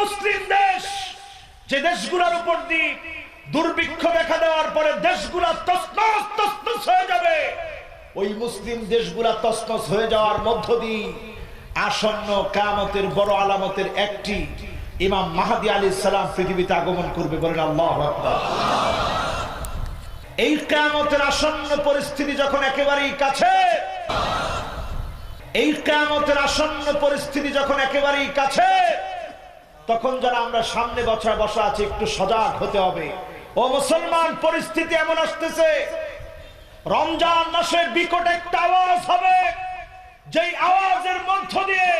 মুসলিম দেশ, যে দেশগুলোর উপর দিয়ে দুর্ভিক্ষ দেখা দেওয়ার পরে দেশগুলা তসনস তসনস হয়ে যাবে। ওই মুসলিম দেশগুলা তসনস হয়ে যাওয়ার মধ্য দিয়ে আসন্ন কামতের বড় আলামতের একটি ইমাম মাহাদি আলী সালাম পৃথিবীতে আগমন করবে বলেন আল্লাহ এই কামতের আসন্ন পরিস্থিতি যখন একেবারেই কাছে, এই কামতের আসন্ন পরিস্থিতি যখন একেবারেই কাছে তখন যারা আমরা সামনে বছর বসা আছি, একটু সজাগ হতে হবে। ও মুসলমান, পরিস্থিতি এমন আসতেছে। রমজান মাসে বিকট একটা আওয়াজ হবে। যেই আওয়াজের মধ্য দিয়ে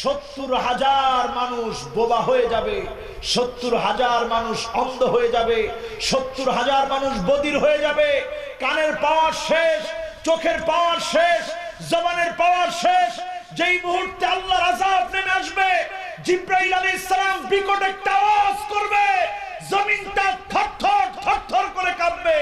সত্তর হাজার মানুষ বোবা হয়ে যাবে, সত্তর হাজার মানুষ অন্ধ হয়ে যাবে, সত্তর হাজার মানুষ বদির হয়ে যাবে। কানের পাওয়ার শেষ, চোখের পাওয়ার শেষ, জবানের পাওয়ার শেষ। যেই মুহূর্তে আল্লাহর আযাব নেমে আসবে জিব্রাইল আলাইহিস সালাম বিকট একটা আওয়াজ করবে। জমিনটা থরথর থরথর করে কাঁপবে।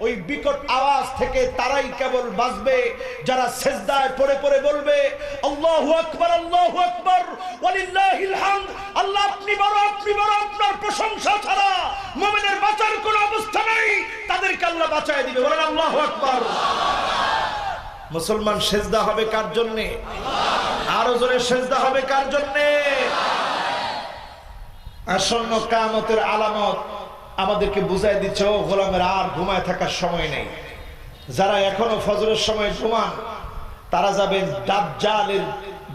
ওই বিকট আওয়াজ থেকে তারাই কেবল বাঁচবে। যারা সেজদায় পড়ে পড়ে বলবে, আল্লাহু আকবার আল্লাহু আকবার, ওয়ালিল্লাহিল হামদ। আল্লাহ, আপনি বড় আপনি বড়, আপনার প্রশংসা ছাড়া মুমিনের বাঁচার কোনো অবস্থা নেই। তাদেরকে আল্লাহ বাঁচায় দিবে। বলেন, আল্লাহু আকবার। মুসলমান সেজদা হবে কার জন্যে? আরও জোরে সেজদা হবে কার জন্যে? আসন্ন কামতের আলামত আমাদেরকে বুঝাই দিচ্ছে, ও গোলামের, আর ঘুমায় থাকার সময় নেই। যারা এখনও ফজরের সময় ঘুমান, তারা যাবেন দাজ্জালের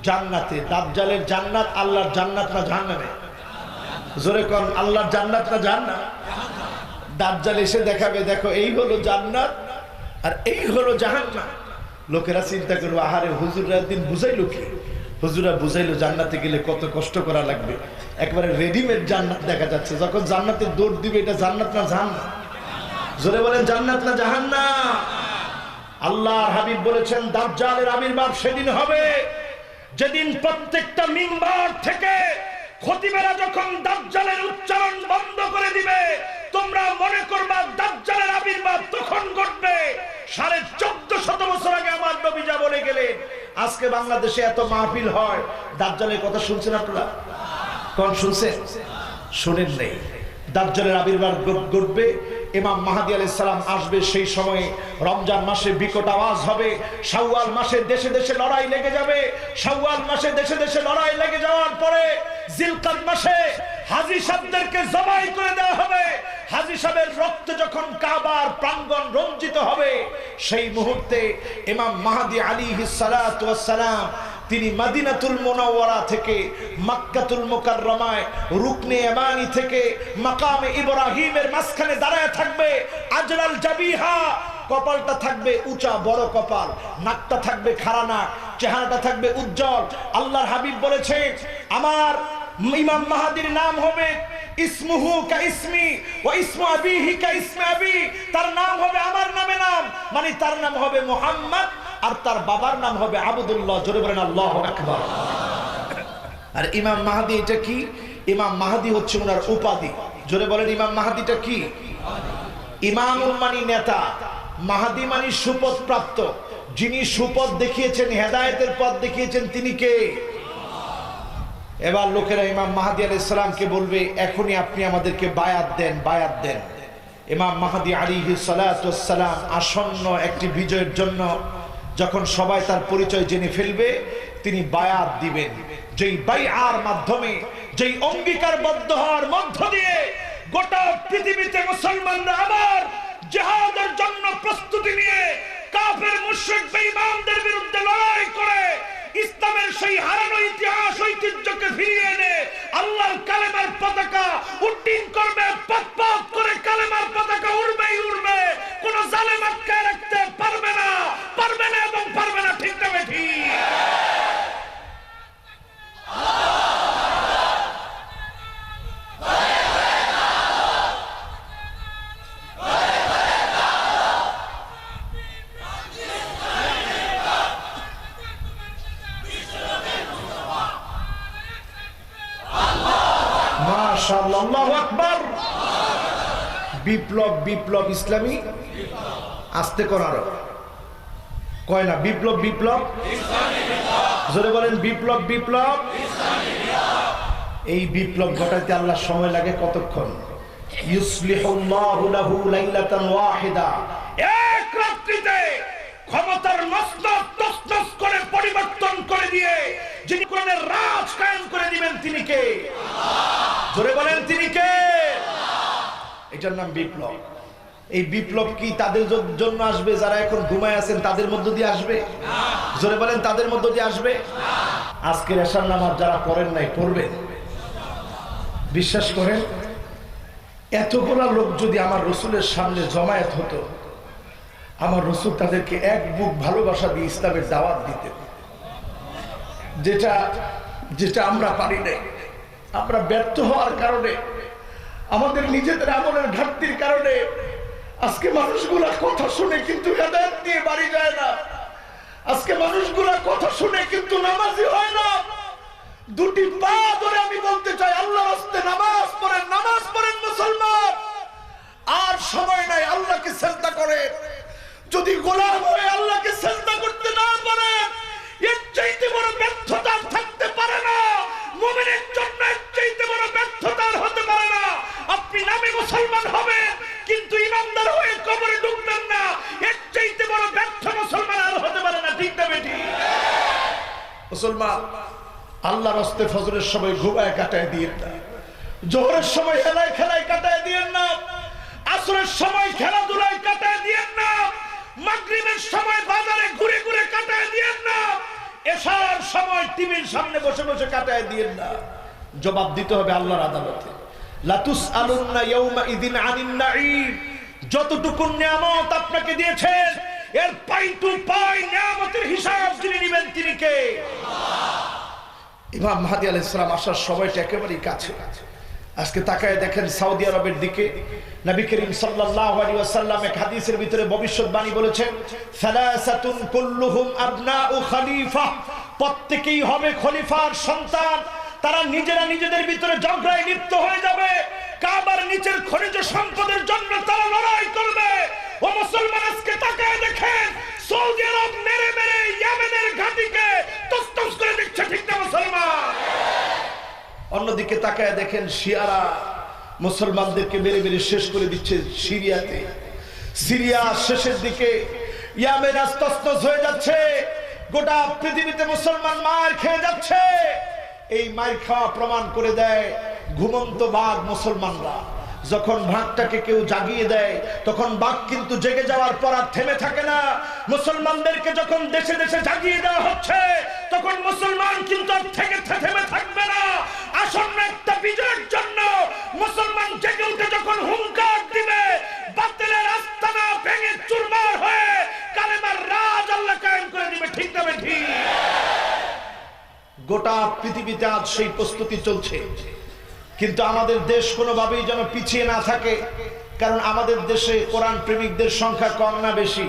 জান্নাতে। দাজ্জালের জান্নাত আল্লাহর জান্নাত না জাহান্নামে? জোরে কন, আল্লাহর জান্নাত না জান্নাত দাজ্জাল এসে দেখাবে, দেখো, এই হলো জান্নাত আর এই হলো জাহান্নাত লোকেরা চিন্তা করব, আহারে, হুজুররা দিন বুঝাইলো কি? হুজুরা বুঝাইলো, জান্নাতে গেলে কত কষ্ট করা লাগবে। একবারে রেডিমেড জান্নাত দেখা যাচ্ছে। যখন জান্নাতে দৌড় দিবে, এটা জান্নাত না জাহান্নাত জোরে বলেন, জান্নাত না জাহান্নাম? আল্লাহর হাবিব বলেছেন, দাজ্জালের আবির্ভাব সেদিন হবে। যেদিন প্রত্যেকটা মিম্বার থেকে খতিবেরা যখন দাজ্জালের উচ্চারণ বন্ধ করে দিবে, তোমরা মনে করবা দাজ্জালের আবির্ভাব তখন ঘটবে। সাড়ে চোদ্দ শত বছর আগে আমার নবী যা বলে গেলেন আজকে বাংলাদেশে এত মাহফিল হয়। দাজ্জালের কথা শুনছেন আপনারা? কোন শুনছেন? শোনেন নেই। দাজ্জালের আবির্ভাব ঘট- ঘটবে। ইমাম মাহাদি সালাম আসবে সেই সময়ে। রমজান মাসে বিকট আওয়াজ হবে। শাওয়াল মাসে দেশে দেশে লড়াই লেগে যাবে। শাওয়াল মাসে দেশে দেশে লড়াই লেগে যাওয়ার পরে জিলকাত মাসে হাজী সাহেবদেরকে জবাই করে দেওয়া হবে। হাজী সাহেবের রক্ত যখন কাবার প্রাঙ্গণ রঞ্জিত হবে, সেই মুহূর্তে ইমাম মাহাদি আলী সালাম তিনি মাদিনাতুল মোনাওয়ারা থেকে, মাক্কাতুল মোকাররমায়, রুকনে এমানি থেকে, মাকামে ইব্রাহিমের মাঝখানে দাঁড়ায় থাকবে আজরাল জাবিহা। কপালটা থাকবে উঁচা, বড় কপাল, নাকটা থাকবে খাড়া নাক, চেহারাটা থাকবে উজ্জ্বল। আল্লাহর হাবিব বলেছে, আমার ইমাম মাহাদির নাম হবে ইসমুহু কা ইসমি ও ইসমু আবিহি কা ইসমে আবি। তার নাম হবে আমার নামে নাম মানে তার নাম হবে মোহাম্মদ আর তার বাবার নাম হবে আবুদুল্লাহ, জোরে বলেন আল্লাহ আকবার। আর ইমাম মাহাদি এটা কি? ইমাম মাহাদি হচ্ছে ওনার উপাধি। জোরে বলেন ইমাম মাহাদিটা কি? ইমামুল মানি নেতা। মাহাদি মানি সুপথ প্রাপ্ত। যিনি সুপথ দেখিয়েছেন, হেদায়েতের পথ দেখিয়েছেন, তিনি কে? এবার লোকেরা ইমাম মাহাদি আল ইসলামকে বলবে, এখনই আপনি আমাদেরকে বায়াত দেন বায়াত দেন। ইমাম মাহাদি আলী সালাম আসন্ন একটি বিজয়ের জন্য যখন সবাই তার পরিচয় জেনে ফেলবে, তিনি বায়াত দিবেন। যেই বায়ার মাধ্যমে, যেই অঙ্গীকারবদ্ধ হওয়ার মধ্য দিয়ে গোটা পৃথিবীতে মুসলমানরা আবার জেহাদের জন্য প্রস্তুতি নিয়ে কাফের, মুশরিক, বেঈমানদের বিরুদ্ধে বিপ্লব বিপ্লব ইসলামী আস্তে করার কয় না, বিপ্লব বিপ্লব? জোরে বলেন, বিপ্লব বিপ্লব। এই বিপ্লব ঘটাইতে আল্লাহ সময় লাগে কতক্ষণ? তিনি কে জোরে বলেন তিনি কে এটার নাম বিপ্লব। এই বিপ্লব কি তাদের জন্য আসবে? যারা এখন ঘুমায় আছেন, তাদের মধ্য দিয়ে আসবে? জোরে বলেন, তাদের মধ্য দিয়ে আসবে? আজকের এসার নামাজ যারা পড়েন নাই, পড়বেন। বিশ্বাস করেন, এতগুলা লোক যদি আমার রসুলের সামনে জমায়েত হতো, আমার রসুল তাদেরকে এক বুক ভালোবাসা দিয়ে ইসলামের দাওয়াত দিতেন। যেটা যেটা আমরা পারি নাই। আমরা ব্যর্থ হওয়ার কারণে আমাদের নিজেদের আমলের ঘাটতির কারণে আজকে মানুষগুলা কথা শুনে কিন্তু হেদায়ত নিয়ে বাড়ি যায় না। আজকে মানুষগুলা কথা শুনে কিন্তু নামাজি হয় না। দুটি পা ধরে আমি বলতে চাই আল্লাহ রাস্তে নামাজ পড়েন নামাজ পড়েন মুসলমান। আর সময় নাই, আল্লাহকে চেষ্টা করেন। যদি গোলাম হয়ে আল্লাহকে চেষ্টা করতে না পারেন, এর চাইতে বড় ব্যর্থতা থাকতে পারে না। মুমিনের জন্য এর চাইতে বড় ব্যর্থতা আর হতে পারে না আপনি নামে মুসলমান হবেন কিন্তু ইমানদার হয়ে কবরে ঢুকবেন না এর চাইতে বড় ব্যর্থ মুসলমান আর হতে পারে না ঠিক না বেটি মুসলমান, আল্লাহর হস্তে ফজরের সময় ঘুমায় কাটায় দিয়ে জোহরের সময় খেলায় খেলায় কাটায় দিয়েন না। আসরের সময় খেলাধুলায় কাটায় দিয়েন না। মাগরিবের সময় বাজারে ঘুরে ঘুরে কাটায় না। সময় টিভির সামনে বসে বসে কাটায় দিয়েন না। জবাব দিতে হবে আল্লাহর আদালতে। লাতুস আলুন্না ইয়াউমা ইদিন আনিন নাঈম। যতটুকু নিয়ামত আপনাকে দিয়েছেন এর পাই টু পাই, নিয়ামতের হিসাব যিনি নেবেন তিনি কে। ইমাম মাহাদি আলাইহিস সালাম আসার সময়টা একেবারেই কাছে। আজকে তাকায় দেখেন সৌদি আরবের দিকে নবী করিম সাল্লাল্লাহু আলাইহি ওয়াসাল্লাম এক হাদিসের ভিতরে ভবিষ্যৎবাণী বলেছেন, সালাসাতুন কুল্লুহুম আবনাউ খলিফা। প্রত্যেকেই হবে খলিফার সন্তান। তারা নিজেরা নিজেদের ভিতরে ঝগড়ায় লিপ্ত হয়ে যাবে। কাবার নিচের খনিজ সম্পদের জন্য তারা লড়াই করবে। মুসলমান আজকে তাকায় দেখেন সৌদি আরব মেরে মেরে তস্তস করে দিচ্ছে, ঠিক না মুসলমান? অন্যদিকে তাকায় দেখেন শিয়ারা মুসলমানদেরকে মেরে মেরে শেষ করে দিচ্ছে সিরিয়াতে। সিরিয়া শেষের দিকে ইয়ামেন আস্তস্ত হয়ে যাচ্ছে, গোটা পৃথিবীতে মুসলমান মার খেয়ে যাচ্ছে। এই মার খাওয়া প্রমাণ করে দেয় ঘুমন্ত বাঘ মুসলমানরা। যখন বাঘটাকে কেউ জাগিয়ে দেয়, তখন বাঘ কিন্তু জেগে যাওয়ার পর আর থেমে থাকে না। মুসলমানদেরকে যখন দেশে দেশে জাগিয়ে দেওয়া হচ্ছে, তখন মুসলমান কিন্তু আর থেকে থেমে থাকবে না। আসন্ন একটা বিজয়ের জন্য মুসলমান জেগে উঠে যখন হুঙ্কার দিবে, বাতিলের আস্তানা ভেঙে চুরমার হয়ে কালেমার রাজ আল্লাহ কায়েম করে দিবে। ঠিক না ঠিক? গোটা পৃথিবীতে আজ সেই প্রস্তুতি চলছে। কিন্তু আমাদের দেশ কোনোভাবেই যেন পিছিয়ে না থাকে, কারণ আমাদের দেশে কোরআন প্রেমিকদের সংখ্যা কম না বেশি।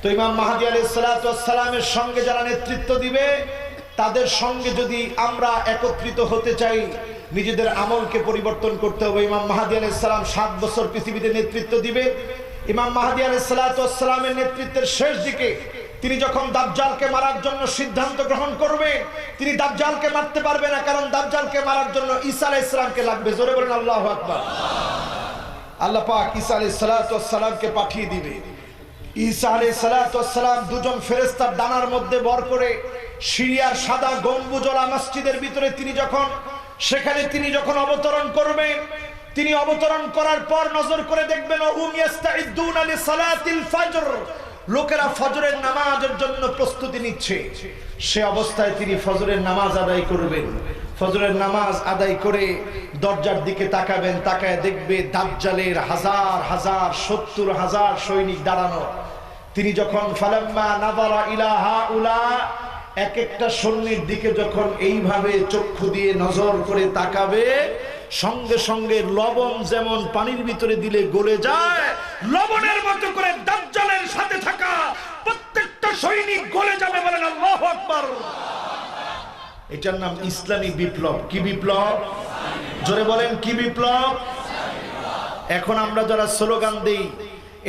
তো ইমাম মাহাদি আলী সালামের সঙ্গে যারা নেতৃত্ব দিবে, তাদের সঙ্গে যদি আমরা একত্রিত হতে চাই, নিজেদের আমলকে পরিবর্তন করতে হবে। ইমাম মাহাদি আলী সালাম সাত বছর পৃথিবীতে নেতৃত্ব দিবে। ইমাম মাহাদি আলী সালামের নেতৃত্বের শেষ দিকে তিনি যখন দাবজালকে মারার জন্য সিদ্ধান্ত গ্রহণ করবে, তিনি দাবজালকে মারতে পারবে না, কারণ দাবজালকে মারার জন্য ঈসা আলাইহিস সালামকে লাগবে। জোরে বলেন আল্লাহু আকবার। আল্লাহ পাক ঈসা আলাইহিস সালামকে পাঠিয়ে দিবে। ঈসা আলাইহিস সালাম দুজন ফেরেশতার ডানার মধ্যে বর করে সিরিয়ার সাদা গম্বুজলা মসজিদের ভিতরে তিনি যখন, সেখানে তিনি যখন অবতরণ করবেন তিনি অবতরণ করার পর নজর করে দেখবেন লোকেরা ফজরের নামাজের জন্য প্রস্তুতি নিচ্ছে। সে অবস্থায় তিনি ফজরের নামাজ আদায় করবেন। ফজরের নামাজ আদায় করে দরজার দিকে তাকাবেন, তাকায় দেখবে দাজ্জালের হাজার হাজার, সত্তর, হাজার সৈনিক দাঁড়ানো। তিনি যখন ফালাম্মা নাযারা ইলাহা উলা এক একটা সৈন্যের দিকে যখন এইভাবে চক্ষু দিয়ে নজর করে তাকাবে সঙ্গে সঙ্গে লবণ যেমন পানির ভিতরে দিলে গলে যায়, লবণের মতো করে দাজ্জালের সাথে থাকা প্রত্যেকটা সৈনিক গলে যাবে বলেন আল্লাহু আকবার। এটার নাম ইসলামী বিপ্লব। কি বিপ্লব? জোরে বলেন, কি বিপ্লব? এখন আমরা যারা স্লোগান দেই,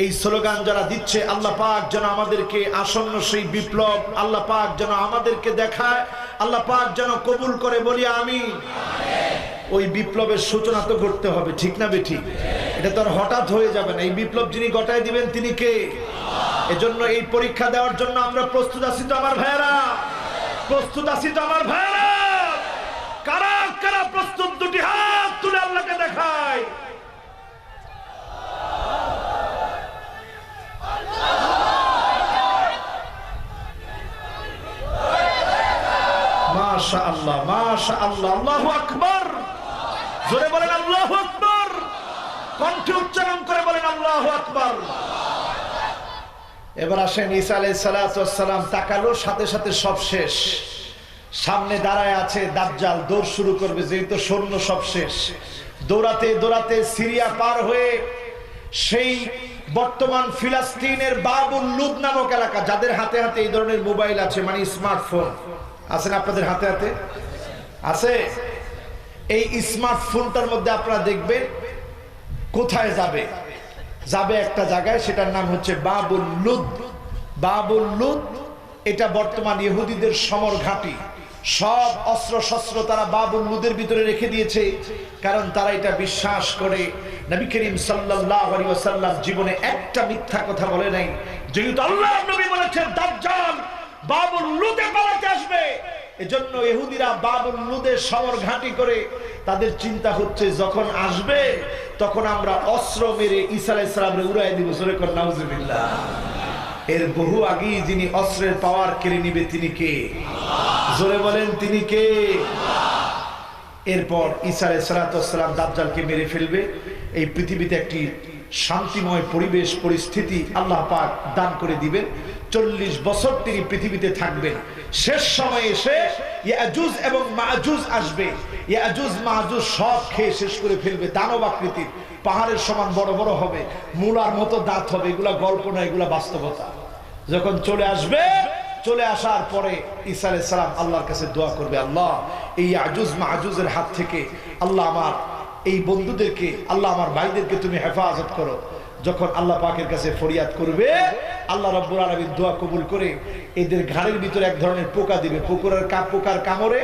এই স্লোগান যারা দিচ্ছে, আল্লাহ পাক যেন আমাদেরকে আসন্ন সেই বিপ্লব, আল্লাহ পাক যেন আমাদেরকে দেখায়, আল্লাহ পাক যেন কবুল করে, বলি আমি ওই বিপ্লবের সূচনা তো করতে হবে, ঠিক না বেঠি এটা তো আর হঠাৎ হয়ে যাবে না। এই বিপ্লব যিনি গটায় দিবেন, তিনি কে? এজন্য এই পরীক্ষা দেওয়ার জন্য আমরা প্রস্তুত আছি তো আমার ভাইয়েরা। প্রস্তুত আছি তো আমার ভাইয়েরা। কারা কারা প্রস্তুত? দুটি হাত তুলে আল্লাহকে দেখায় মাশা আল্লাহ মাশা আল্লাহ আল্লাহু আকবার। জোরে বলেন আল্লাহু আকবার। কণ্ঠে উচ্চারণ করে বলেন আল্লাহু আকবার। এবার আসেন ঈসা ওয়াস সালাম তাকালো, সাথে সাথে সব শেষ। সামনে দাঁড়ায় আছে দাজ্জাল, দৌড় শুরু করবে, যেহেতু সৈন্য সব শেষ। দৌড়াতে দৌড়াতে সিরিয়া পার হয়ে সেই বর্তমান ফিলিস্তিনের বাবুল লুদ নামক এলাকা, যাদের হাতে হাতে এই ধরনের মোবাইল আছে মানে স্মার্টফোন। আছেন আপনাদের হাতে হাতে? আছে? এই স্মার্টফোনটার মধ্যে আপনারা দেখবেন কোথায় যাবে? যাবে একটা জায়গায়, সেটার নাম হচ্ছে বাবুল লুদ বাবুল লুদ এটা বর্তমান ইহুদিদের সমর ঘাঁটি। সব অস্ত্র শস্ত্র তারা বাবুল লুদের ভিতরে রেখে দিয়েছে, কারণ তারা এটা বিশ্বাস করে। নবী করিম ওয়াসাল্লাম জীবনে একটা মিথ্যা কথা বলে নাই। যেহেতু আল্লাহ নবী বলেছেন, দাজ্জাল বাবুল লুদে পালাতে আসবে। এজন্য ইহুদিরা বাবুল লুদের সমর ঘাঁটি করে তাদের চিন্তা হচ্ছে, যখন আসবে, তখন আমরা অস্ত্র মেরে ঈসা উড়াই দিব। জোরে কর এর বহু আগেই যিনি অস্ত্রের পাওয়ার কেড়ে নিবে, তিনি কে? জোরে বলেন, তিনি কে? এরপর ঈসা সালাতাম দাজ্জালকে মেরে ফেলবে। এই পৃথিবীতে একটি শান্তিময় পরিবেশ, পরিস্থিতি আল্লাহ পাক দান করে দিবেন। চল্লিশ বছর তিনি পৃথিবীতে থাকবেন। শেষ সময়ে এসে ইয়াজুজ এবং মাজুজ আসবে। ইয়াজুজ, মাজুজ সব খেয়ে শেষ করে ফেলবে দানব আকৃতির। পাহাড়ের সমান বড় বড় হবে, মূলার মতো দাঁত হবে, এগুলা গল্প না, এগুলা বাস্তবতা। যখন চলে আসবে, চলে আসার পরে ঈসা আলাইহিস সালাম আল্লাহর কাছে দোয়া করবে, আল্লাহ, এই আজুজ মাহুজের হাত থেকে আল্লাহ আমার, এই বন্ধুদেরকে, আল্লাহ আমার ভাইদেরকে তুমি হেফাজত করো। যখন আল্লাহ পাকের কাছে ফরিয়াদ করবে, আল্লাহ রব্বুল আলমীর দোয়া কবুল করে এদের ঘাড়ের ভিতরে এক ধরনের পোকা দিবে। পুকুরের কা পোকার কামড়ে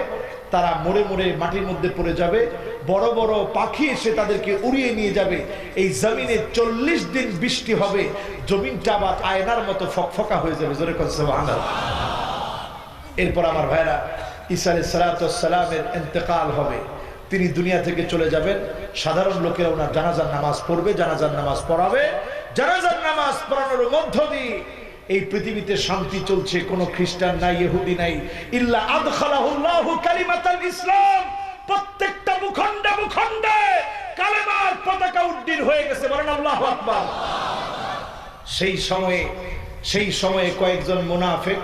তারা মরে মরে মাটির মধ্যে পড়ে যাবে। বড় বড় পাখি এসে তাদেরকে উড়িয়ে নিয়ে যাবে। এই জমিনে চল্লিশ দিন বৃষ্টি হবে। জমিনটা আবার আয়নার মতো ফকফকা হয়ে যাবে। জোরে এরপর আমার ভাইরা ঈসা সালাতামের এতেকাল হবে। তিনি দুনিয়া থেকে চলে যাবেন। সাধারণ লোকেরা ওনার জানাজার নামাজ পড়বে, জানাজার নামাজ পড়াবে। জানাজার নামাজ পড়ানোর মধ্য দিয়ে এই পৃথিবীতে শান্তি চলছে, কোনো খ্রিস্টান নাই, ইহুদি নাই। ইল্লা আদখালাহুল্লাহু কালিমাতাল ইসলাম। প্রত্যেকটা ভূখণ্ডে ভূখণ্ডে কালেমার পতাকা উড্ডীন হয়ে গেছে, বলেন আল্লাহু আকবার। সেই সময়ে সেই সময়ে কয়েকজন মুনাফেক,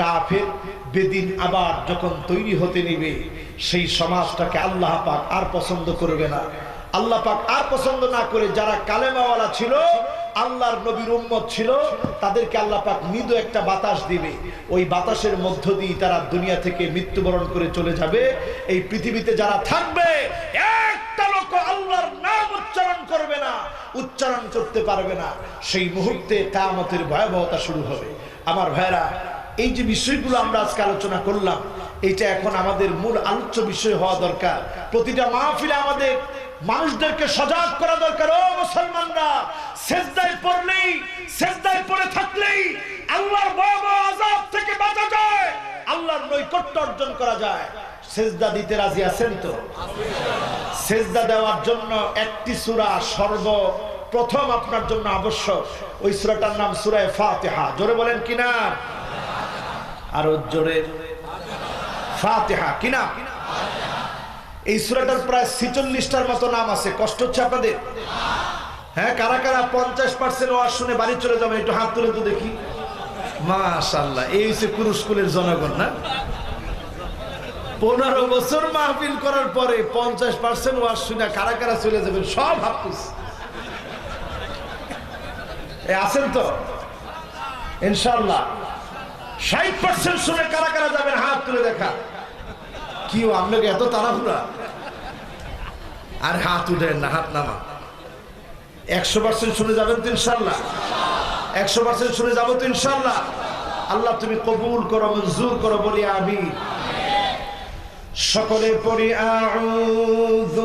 কাফের, বেদিন আবার যখন তৈরি হতে নিবে সেই সমাজটাকে আল্লাহ পাক আর পছন্দ করবে না। আল্লাহ পাক আর পছন্দ না করে যারা কালেমাওয়ালা ছিল, আল্লাহর নবীর উম্মত ছিল, তাদেরকে আল্লাহ পাক মৃদু একটা বাতাস দিবে। ওই বাতাসের মধ্য দিয়ে তারা দুনিয়া থেকে মৃত্যুবরণ করে চলে যাবে। এই পৃথিবীতে যারা থাকবে, একটা লোক আল্লাহর নাম উচ্চারণ করবে না, উচ্চারণ করতে পারবে না। সেই মুহূর্তে কামতের ভয়াবহতা শুরু হবে। আমার ভাইরা এই যে বিষয়গুলো আমরা আজকে আলোচনা করলাম এটা এখন আমাদের মূল আলোচ্য বিষয় হওয়া দরকার। প্রতিটা মাহফিলে আমাদের মানুষদেরকে সজাগ করা দরকার। ও মুসলমানরা, সেজদায় পড়লেই, সেজদায় পড়ে থাকলেই আল্লাহর ভয়াবহ থেকে বাঁচা যায়, আল্লাহর নৈকট্য অর্জন করা যায়। সেজদা দিতে রাজি আছেন তো? সেজদা দেওয়ার জন্য একটি সূরা সর্ব প্রথম আপনার জন্য আবশ্যক। ওই সূরাটার নাম সূরায়ে ফাতিহা। জোরে বলেন কিনা? আরও জোরে। ফাতিহা। কিনা এই সুরাটার প্রায় ছিচল্লিশটার মতো নাম আছে। কষ্ট হচ্ছে আপনাদের? হ্যাঁ কারা কারা পঞ্চাশ পার্সেন্ট ওয়াজ শুনে বাড়ি চলে যাবে, একটু হাত তুলে তো দেখি। মাশাল্লাহ এই হচ্ছে কুরু স্কুলের জনগণ, না? পনেরো বছর মাহফিল করার পরে পঞ্চাশ পার্সেন্ট ওয়াজ শুনে কারা কারা চলে যাবেন, সব হাফিস আছেন তো? ইনশাল্লাহ ষাট পার্সেন্ট শুনে কারা কারা যাবেন, হাত তুলে দেখা। কি আপনাকে এত তাড়াহুড়া? আর হাত উঠেন না, হাত নামা। একশো পার্সেন্ট শুনে যাবেন তো ইনশাল্লাহ। একশো পার্সেন্ট শুনে যাব তো ইনশাল্লাহ। আল্লাহ তুমি কবুল করো, মঞ্জুর করো, বলি আমি সকলে পড়ি, আউযু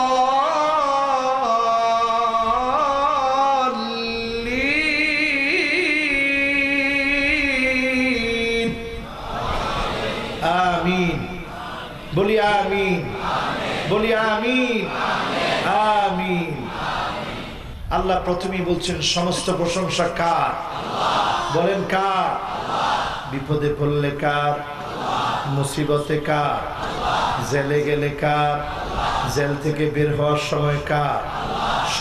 বলি আমিন। আমিন। আল্লাহ প্রথমেই বলছেন, সমস্ত প্রশংসা কার? বলেন কার? বিপদে পড়লে কার? মুসিবতে কার? জেলে গেলে কার? জেল থেকে বের হওয়ার সময় কার?